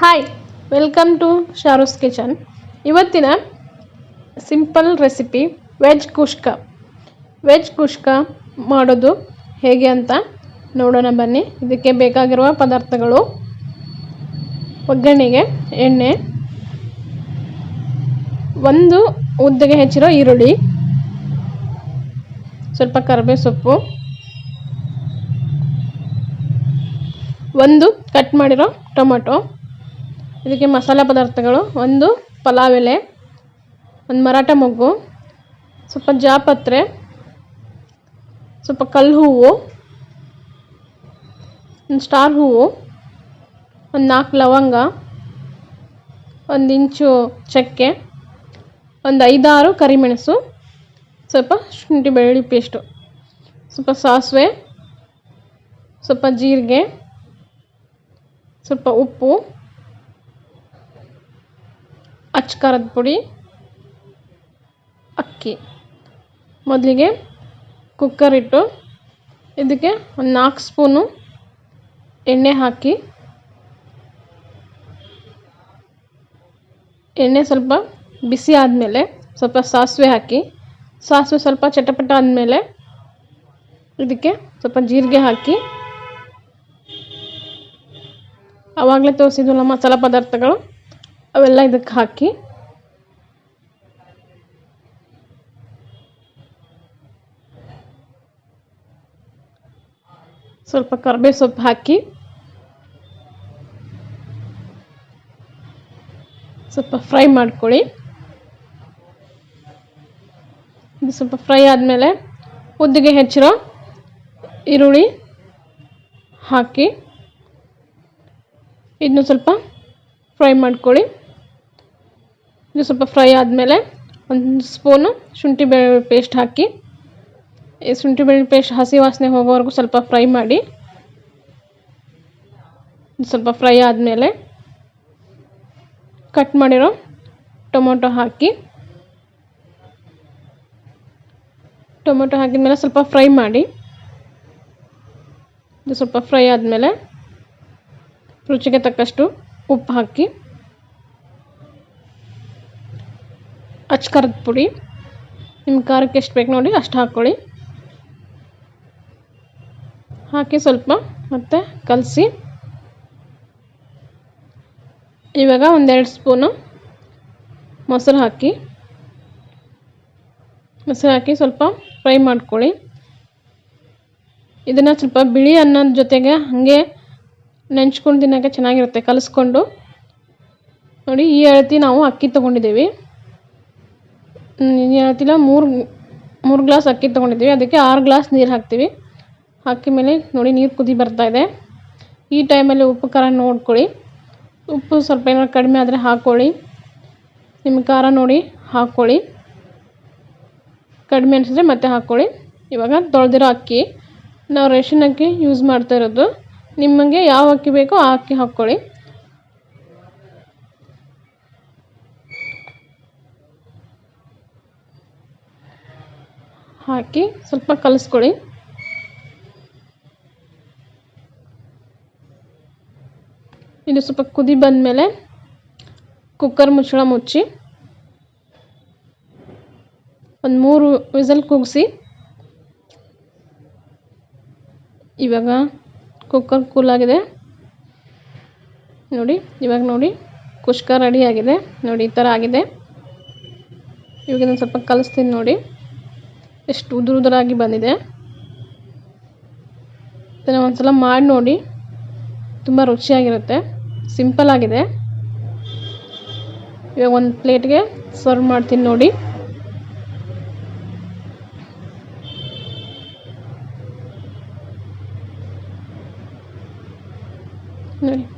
Hi welcome to Sharoo's kitchen ಇವತ್ತಿನ simple recipe veg kushka veg kushka ಮಾಡೋದು ಹೇಗೆ ಅಂತ ನೋಡೋಣ ಬನ್ನಿ. ಇದಕ್ಕೆ ಬೇಕಾಗಿರುವ ಪದಾರ್ಥಗಳು ಒಗ್ಗರಣೆಗೆ, ಎಣ್ಣೆ, ಒಂದು ಉದ್ದಗೆ ಹೆಚ್ಚಿರೋ ಈರುಳ್ಳಿ, ಸ್ವಲ್ಪ ಕರಿಬೇವು ಸೊಪ್ಪು ಒಂದು ಕಟ್ ಮಾಡಿರೋ ಟೊಮೊಟೊ ಇದಕ್ಕೆ ಮಸಾಲೆ ಪದಾರ್ಥಗಳು, ಒಂದು ಪಲಾವ್ ಎಲೆ, ಒಂದು ಮರಾಠ ಮೊಗ್ಗು, ಸ್ವಲ್ಪ ಜಾಪತ್ರೆ, ಸ್ವಲ್ಪ ಕಲ್ಲು ಹೂವು, ಒಂದು ಸ್ಟಾರ್ ಹೂವು, ಒಂದು ನಾಲ್ಕು ಲವಂಗ, ಒಂದು ಇಂಚು ಚಕ್ಕೆ, ಒಂದು ಐದಾರು ಕರಿಮೆಣಸು, ಸ್ವಲ್ಪ ಶುಂಠಿ ಬೆಳ್ಳುಳ್ಳಿ ಪೇಸ್ಟು ಸ್ವಲ್ಪ ಸಾಸಿವೆ, ಸ್ವಲ್ಪ ಜೀರಿಗೆ, ಸ್ವಲ್ಪ ಉಪ್ಪು ಅಚ್ಚ ಖಾರದ ಪುಡಿ ಅಕ್ಕಿ. ಮೊದಲಿಗೆ ಕುಕ್ಕರ್ ಇಟ್ಟು ಇದಕ್ಕೆ ಒಂದು ನಾಲ್ಕು ಸ್ಪೂನು ಎಣ್ಣೆ ಹಾಕಿ. ಎಣ್ಣೆ ಸ್ವಲ್ಪ ಬಿಸಿ ಆದಮೇಲೆ ಸ್ವಲ್ಪ ಸಾಸಿವೆ ಹಾಕಿ. ಸಾಸಿವೆ ಸ್ವಲ್ಪ ಚಟಪಟ ಆದಮೇಲೆ ಇದಕ್ಕೆ ಸ್ವಲ್ಪ ಜೀರಿಗೆ ಹಾಕಿ. ಆವಾಗಲೇ ತೋರಿಸಿದ್ವಲ್ಲ ಮಸಾಲ ಪದಾರ್ಥಗಳು. ಅವೆಲ್ಲ ಇದಕ್ಕೆ ಹಾಕಿ. ಸ್ವಲ್ಪ ಕರ್ಬೇವು ಸೊಪ್ಪು ಹಾಕಿ. ಸ್ವಲ್ಪ ಫ್ರೈ ಮಾಡ್ಕೊಳ್ಳಿ. ಇದು ಸ್ವಲ್ಪ ಫ್ರೈ ಆದಮೇಲೆ ಉದ್ದಿಗೆ ಹೆಚ್ಚಿರೋ ಈರುಳ್ಳಿ ಹಾಕಿ. ಇದನ್ನು ಸ್ವಲ್ಪ ಫ್ರೈ ಮಾಡ್ಕೊಳ್ಳಿ. ಇದು ಸ್ವಲ್ಪ ಫ್ರೈ ಆದಮೇಲೆ ಒಂದು ಸ್ಪೂನು ಶುಂಠಿ ಬೆಳ್ಳುಳ್ಳಿ ಪೇಸ್ಟ್ ಹಾಕಿ, ಈ ಶುಂಠಿ ಬೆಳ್ಳುಳ್ಳಿ ಪೇಸ್ಟ್ ಹಸಿ ವಾಸನೆ ಹೋಗೋವರೆಗೂ ಸ್ವಲ್ಪ ಫ್ರೈ ಮಾಡಿ, ಸ್ವಲ್ಪ ಫ್ರೈ ಆದಮೇಲೆ ಕಟ್ ಮಾಡಿರೋ ಟೊಮೊಟೊ ಹಾಕಿ, ಟೊಮೊಟೊ ಹಾಕಿದ್ಮೇಲೆ ಸ್ವಲ್ಪ ಫ್ರೈ ಮಾಡಿ, ಇದು ಸ್ವಲ್ಪ ಫ್ರೈ ಆದಮೇಲೆ ರುಚಿಗೆ ತಕ್ಕಷ್ಟು ಉಪ್ಪು ಹಾಕಿ ಅಚ್ಚ ಖಾರದ ಪುಡಿ. ನಿಮ್ಮ ಖಾರಕ್ಕೆ ಎಷ್ಟು ಬೇಕು ನೋಡಿ ಅಷ್ಟು ಹಾಕ್ಕೊಳ್ಳಿ. ಹಾಕಿ ಸ್ವಲ್ಪ ಮತ್ತೆ ಕಲಸಿ. ಇವಾಗ ಒಂದೆರಡು ಸ್ಪೂನು ಮೊಸರು ಹಾಕಿ. ಮೊಸರು ಹಾಕಿ ಸ್ವಲ್ಪ ಫ್ರೈ ಮಾಡ್ಕೊಳ್ಳಿ. ಇದನ್ನು ಸ್ವಲ್ಪ ಬಿಳಿ ಅನ್ನದ ಜೊತೆಗೆ ಹಾಗೆ ನೆಂಚ್ಕೊಂಡು ತಿನ್ನೋಕ್ಕೆ ಚೆನ್ನಾಗಿರುತ್ತೆ ಕಲಸ್ಕೊಂಡು. ನೋಡಿ ಈ ಅಳತಿ ನಾವು ಅಕ್ಕಿ ತೊಗೊಂಡಿದ್ದೀವಿ. ಅಳತಿಲ ಮೂರು ಮೂರು ಗ್ಲಾಸ್ ಅಕ್ಕಿ ತೊಗೊಂಡಿದ್ದೀವಿ. ಅದಕ್ಕೆ ಆರು ಗ್ಲಾಸ್ ನೀರು ಹಾಕ್ತೀವಿ. ಹಾಕಿದ ಮೇಲೆ ನೋಡಿ, ನೀರು ಕುದಿ ಬರ್ತಾ ಇದೆ. ಈ ಟೈಮಲ್ಲಿ ಉಪ್ಪು, ಖಾರ ನೋಡ್ಕೊಳ್ಳಿ. ಉಪ್ಪು ಸ್ವಲ್ಪ ಏನಾದ್ರು ಕಡಿಮೆ ಆದರೆ ಹಾಕ್ಕೊಳ್ಳಿ ನಿಮ್ಮ ಖಾರ ನೋಡಿ ಹಾಕ್ಕೊಳ್ಳಿ ಕಡಿಮೆ ಅನಿಸಿದ್ರೆ ಮತ್ತೆ ಹಾಕ್ಕೊಳ್ಳಿ ಇವಾಗ ತೊಳೆದಿರೋ ಅಕ್ಕಿ, ನಾವು ರೇಷನ್ ಅಕ್ಕಿ ಯೂಸ್ ಮಾಡ್ತಾ ಇರೋದು. ನಿಮಗೆ ಯಾವ ಅಕ್ಕಿ ಬೇಕೋ ಆ ಅಕ್ಕಿ ಹಾಕ್ಕೊಳ್ಳಿ ಹಾಕಿ ಸ್ವಲ್ಪ ಕಲಿಸ್ಕೊಳ್ಳಿ ಇದು ಸ್ವಲ್ಪ ಕುದಿ ಬಂದಮೇಲೆ ಕುಕ್ಕರ್ ಮುಚ್ಚಳ ಮುಚ್ಚಿ ಒಂದು ಮೂರು ವಿಸಲ್ ಕೂಗಿಸಿ. ಇವಾಗ ಕುಕ್ಕರ್ ಕೂಲಾಗಿದೆ ನೋಡಿ, ಇವಾಗ ನೋಡಿ, ಕುಷ್ಕ ರೆಡಿ ಆಗಿದೆ. ನೋಡಿ, ಈ ಥರ ಆಗಿದೆ. ಇವಾಗ ಸ್ವಲ್ಪ ಕಲಿಸ್ತೀನಿ ನೋಡಿ. ಎಷ್ಟು ಉದುರು ಉದುರಾಗಿ ಬಂದಿದೆ. ಇದನ್ನು ಒಂದ್ಸಲ ಮಾಡಿ ನೋಡಿ. ತುಂಬ ರುಚಿಯಾಗಿರುತ್ತೆ. ಸಿಂಪಲ್ ಆಗಿದೆ. ಇವಾಗ ಒಂದು ಪ್ಲೇಟ್ಗೆ ಸರ್ವ್ ಮಾಡ್ತೀನಿ ನೋಡಿ. ನೋಡಿ.